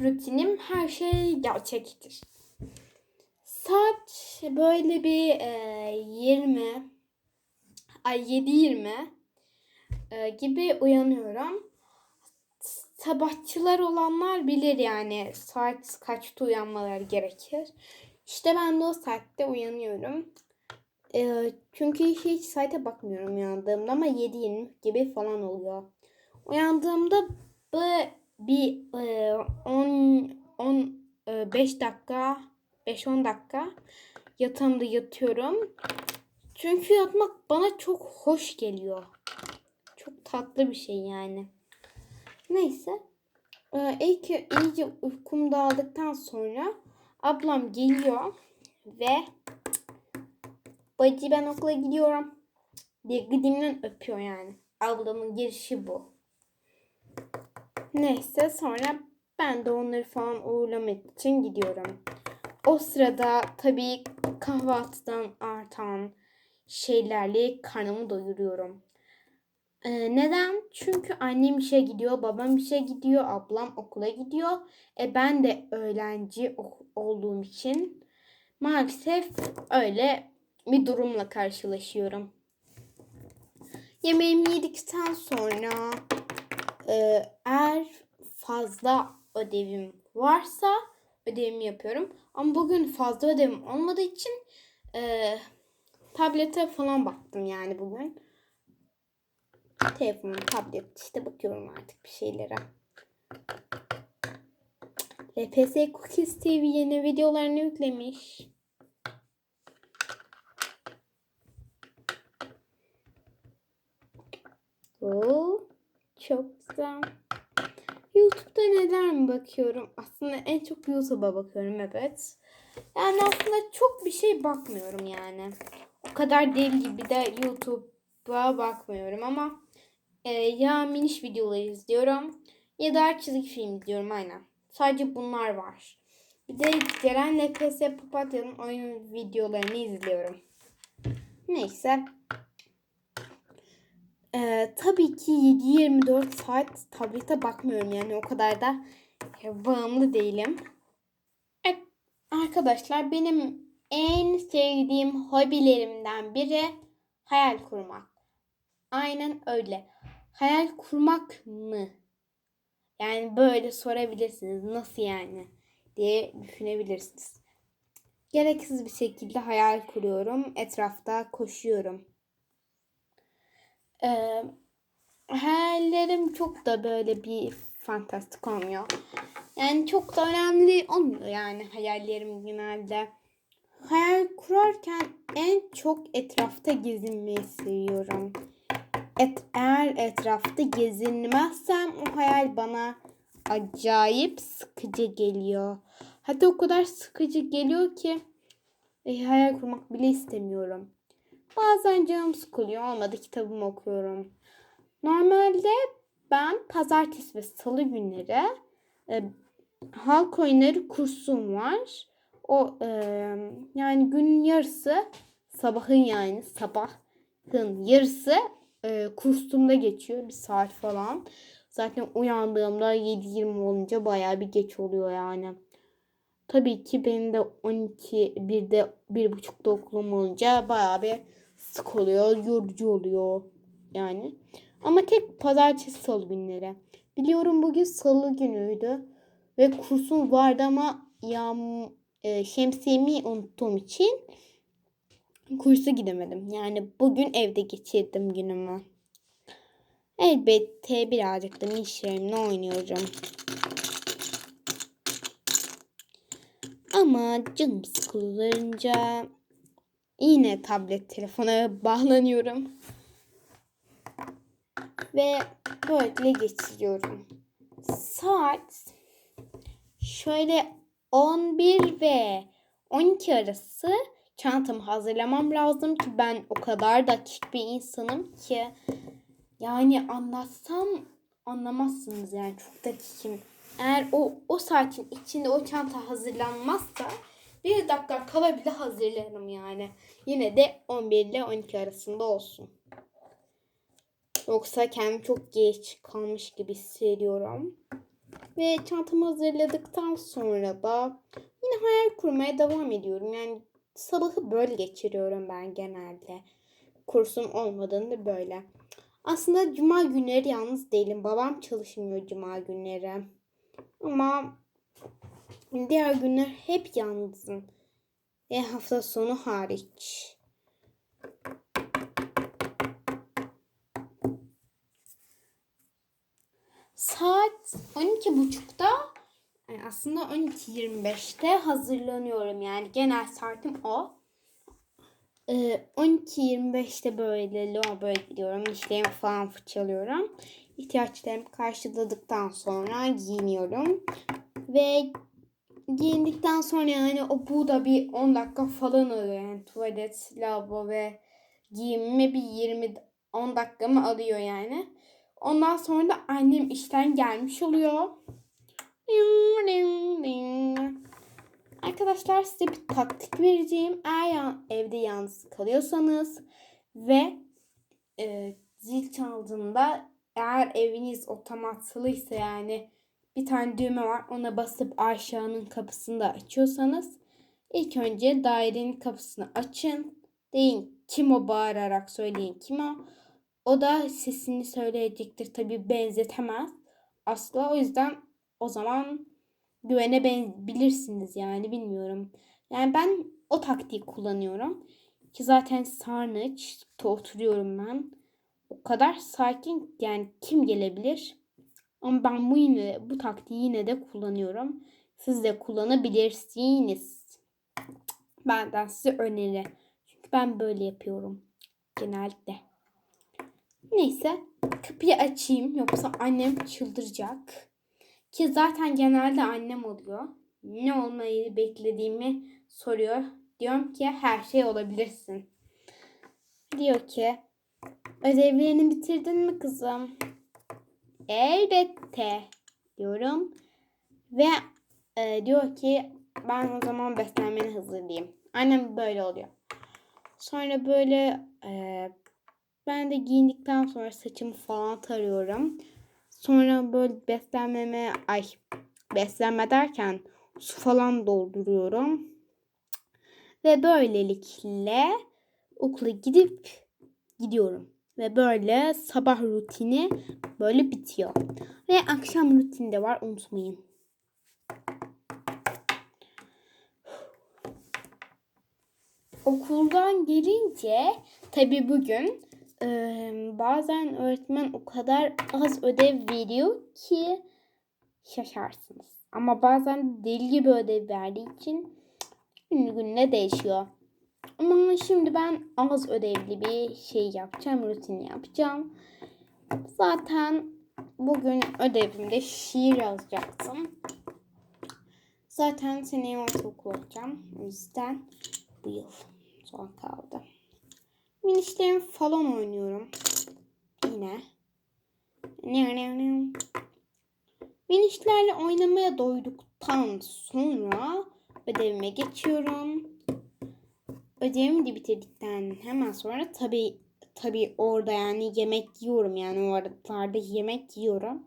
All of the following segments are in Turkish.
rutinim her şey gerçektir. Saat böyle bir e, 20 ay 7.20 e, gibi uyanıyorum. Sabahçılar olanlar bilir yani saat kaçta uyanmaları gerekir. İşte ben de o saatte uyanıyorum. E, çünkü hiç saate bakmıyorum uyandığımda ama 7.20 gibi falan oluyor. Uyandığımda bu bir e, 10 15 dakika 5-10 dakika yatağımda yatıyorum. Çünkü yatmak bana çok hoş geliyor. Çok tatlı bir şey yani. Neyse. Ee, ilk iyice uykum dağıldıktan sonra ablam geliyor ve bacı ben okula gidiyorum diye gıdımdan öpüyor yani. Ablamın girişi bu. Neyse sonra ben de onları falan uğurlamak için gidiyorum. O sırada tabii kahvaltıdan artan şeylerle karnımı doyuruyorum. Ee, neden? Çünkü annem işe gidiyor, babam işe gidiyor, ablam okula gidiyor. E ben de öğlenci ok- olduğum için maalesef öyle bir durumla karşılaşıyorum. Yemeğimi yedikten sonra e, eğer fazla ödevim varsa ödevimi yapıyorum. Ama bugün fazla ödevim olmadığı için e, tablete falan baktım yani bugün. Telefon, tablet işte bakıyorum artık bir şeylere. RPS Cookies TV yeni videolarını yüklemiş. Oo, çok güzel. YouTube'da neler mi bakıyorum? Aslında en çok YouTube'a bakıyorum evet. Yani aslında çok bir şey bakmıyorum yani. O kadar deli gibi de YouTube'a bakmıyorum ama e, ya miniş videoları izliyorum ya da çizgi film izliyorum aynen. Sadece bunlar var. Bir de gelen NPS Papatya'nın oyun videolarını izliyorum. Neyse. Ee, tabii ki 7-24 saat tablete bakmıyorum yani o kadar da e, bağımlı değilim. Evet, arkadaşlar benim en sevdiğim hobilerimden biri hayal kurmak. Aynen öyle. Hayal kurmak mı? Yani böyle sorabilirsiniz. Nasıl yani? diye düşünebilirsiniz. Gereksiz bir şekilde hayal kuruyorum. Etrafta koşuyorum. Ee, hayallerim çok da böyle bir fantastik olmuyor. Yani çok da önemli olmuyor yani hayallerim genelde. Hayal kurarken en çok etrafta gezinmeyi seviyorum. Et, eğer etrafta gezinmezsem o hayal bana acayip sıkıcı geliyor. Hatta o kadar sıkıcı geliyor ki e, hayal kurmak bile istemiyorum. Bazen canım sıkılıyor. Olmadı kitabımı okuyorum. Normalde ben pazartesi ve salı günleri e, halk oyunları kursum var. O e, yani günün yarısı sabahın yani sabahın yarısı e, kursumda geçiyor. Bir saat falan. Zaten uyandığımda 7.20 olunca bayağı bir geç oluyor yani. Tabii ki benim de 12, bir de bir buçukta okulum olunca bayağı bir sık oluyor, yorucu oluyor yani. Ama tek pazartesi salı günleri. Biliyorum bugün salı günüydü ve kursum vardı ama yağm e, şemsiyemi unuttuğum için kursa gidemedim. Yani bugün evde geçirdim günümü. Elbette birazcık da işlerimle oynuyorum. Ama canım sıkılınca yine tablet telefona bağlanıyorum. Ve böyle geçiriyorum. Saat şöyle 11 ve 12 arası çantamı hazırlamam lazım ki ben o kadar dakik bir insanım ki yani anlatsam anlamazsınız yani çok dakikim. Eğer o o saatin içinde o çanta hazırlanmazsa bir dakika kala bile hazırlarım yani. Yine de 11 ile 12 arasında olsun. Yoksa kendimi çok geç kalmış gibi hissediyorum. Ve çantamı hazırladıktan sonra da yine hayal kurmaya devam ediyorum. Yani sabahı böyle geçiriyorum ben genelde. Kursum olmadığında böyle. Aslında cuma günleri yalnız değilim. Babam çalışmıyor cuma günleri. Ama diğer günler hep yalnızım. Ve hafta sonu hariç. Saat 12.30'da yani aslında 12.25'te hazırlanıyorum. Yani genel saatim o. Ee, 12.25'te böyle lavaboya gidiyorum. Dişlerimi falan fırçalıyorum. İhtiyaçlarımı karşıladıktan sonra giyiniyorum. Ve giyindikten sonra yani o bu da bir 10 dakika falan oluyor. Yani tuvalet, lavabo ve giyinme bir 20 10 dakikamı alıyor yani. Ondan sonra da annem işten gelmiş oluyor. Arkadaşlar size bir taktik vereceğim. Eğer evde yalnız kalıyorsanız ve e, zil çaldığında eğer eviniz otomatlıysa yani bir tane düğme var ona basıp aşağının kapısını da açıyorsanız ilk önce dairenin kapısını açın. Deyin kim o bağırarak söyleyin kim o. O da sesini söyleyecektir. Tabi benzetemez. Asla o yüzden o zaman güvene bilirsiniz yani bilmiyorum. Yani ben o taktiği kullanıyorum. Ki zaten sarnıçta oturuyorum ben. O kadar sakin yani kim gelebilir? Ama ben bu yine bu taktiği yine de kullanıyorum. Siz de kullanabilirsiniz. Benden size öneri. Çünkü ben böyle yapıyorum genellikle. Neyse kapıyı açayım yoksa annem çıldıracak. Ki zaten genelde annem oluyor. Ne olmayı beklediğimi soruyor. Diyorum ki her şey olabilirsin. Diyor ki ödevlerini bitirdin mi kızım? Elbette diyorum. Ve e, diyor ki ben o zaman beslenmeni hazırlayayım. Annem böyle oluyor. Sonra böyle e, ben de giyindikten sonra saçımı falan tarıyorum. Sonra böyle beslenmeme ay beslenme derken su falan dolduruyorum. Ve böylelikle okula gidip gidiyorum. Ve böyle sabah rutini böyle bitiyor. Ve akşam rutini de var unutmayın. Okuldan gelince tabi bugün e, bazen öğretmen o kadar az ödev veriyor ki şaşarsınız. Ama bazen deli gibi ödev verdiği için günü gününe değişiyor. Ama şimdi ben az ödevli bir şey yapacağım, rutin yapacağım. Zaten bugün ödevimde şiir yazacaktım. Zaten seneye ortaokul olacağım. O yüzden bu yıl son kaldı. Minişlerim falan oynuyorum. Yine. Minişlerle oynamaya doyduktan sonra ödevime geçiyorum. Ödevimi de bitirdikten hemen sonra tabi tabi orada yani yemek yiyorum yani o aralarda yemek yiyorum.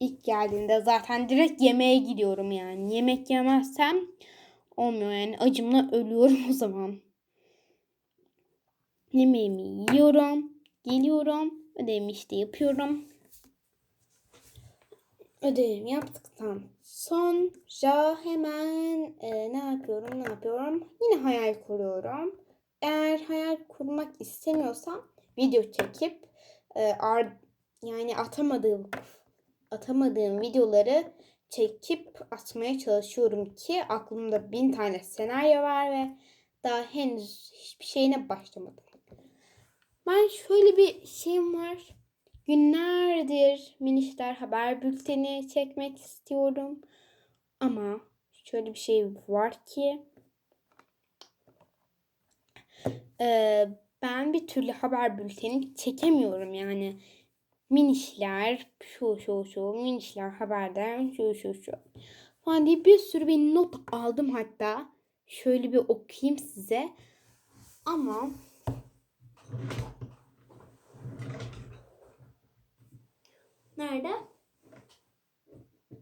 İlk geldiğinde zaten direkt yemeğe gidiyorum yani. Yemek yemezsem olmuyor yani acımla ölüyorum o zaman. Yemeğimi yiyorum. Geliyorum. Ödevimi işte yapıyorum. Ödevimi yaptıktan sonra hemen e, ne yapıyorum ne yapıyorum? Yine hayal kuruyorum. Eğer hayal kurmak istemiyorsam video çekip e, ar, yani atamadığım atamadığım videoları çekip atmaya çalışıyorum ki aklımda bin tane senaryo var ve daha henüz hiçbir şeyine başlamadım. Ben şöyle bir şeyim var. Günlerdir minişler haber bülteni çekmek istiyorum. Ama şöyle bir şey var ki e, ben bir türlü haber bülteni çekemiyorum yani. Minişler şu şu şu minişler haberden şu şu şu falan diye bir sürü bir not aldım hatta. Şöyle bir okuyayım size. Ama Nerede?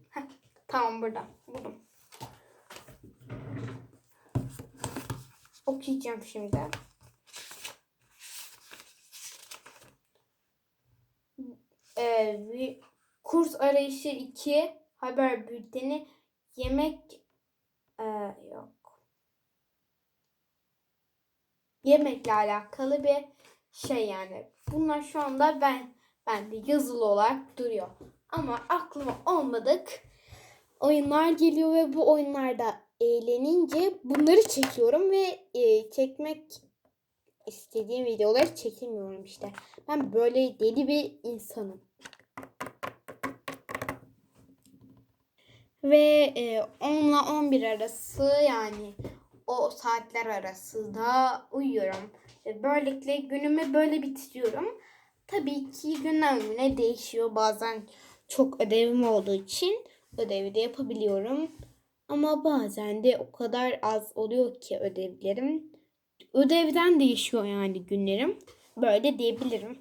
Heh. Tamam burada. Buldum. Okuyacağım şimdi. Ee, kurs arayışı 2 haber bülteni yemek ee, yok. Yemekle alakalı bir şey yani. Bunlar şu anda ben bende yazılı olarak duruyor. Ama aklıma olmadık oyunlar geliyor ve bu oyunlarda eğlenince bunları çekiyorum ve e, çekmek istediğim videoları çekemiyorum işte. Ben böyle deli bir insanım. Ve e, 10 ile 11 arası yani o saatler arası da uyuyorum. Böylelikle günümü böyle bitiriyorum. Tabii ki günden güne değişiyor. Bazen çok ödevim olduğu için ödevi de yapabiliyorum. Ama bazen de o kadar az oluyor ki ödevlerim. Ödevden değişiyor yani günlerim. Böyle diyebilirim.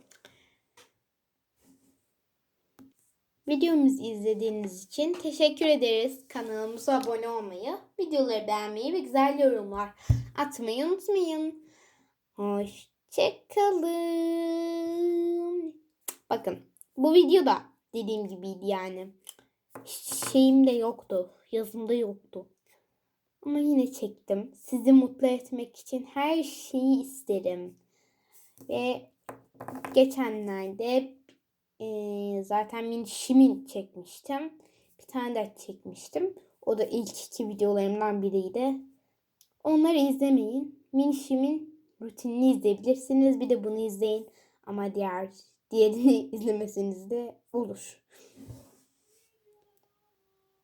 Videomuzu izlediğiniz için teşekkür ederiz. Kanalımıza abone olmayı, videoları beğenmeyi ve güzel yorumlar atmayı unutmayın. Hoşçakalın. Bakın bu videoda dediğim gibiydi yani. Şeyim de yoktu. Yazımda yoktu. Ama yine çektim. Sizi mutlu etmek için her şeyi isterim. Ve geçenlerde e, zaten Minişim'in çekmiştim. Bir tane de çekmiştim. O da ilk iki videolarımdan biriydi. Onları izlemeyin. Minişim'in rutinini izleyebilirsiniz. Bir de bunu izleyin. Ama diğer diğerini izlemeseniz de olur.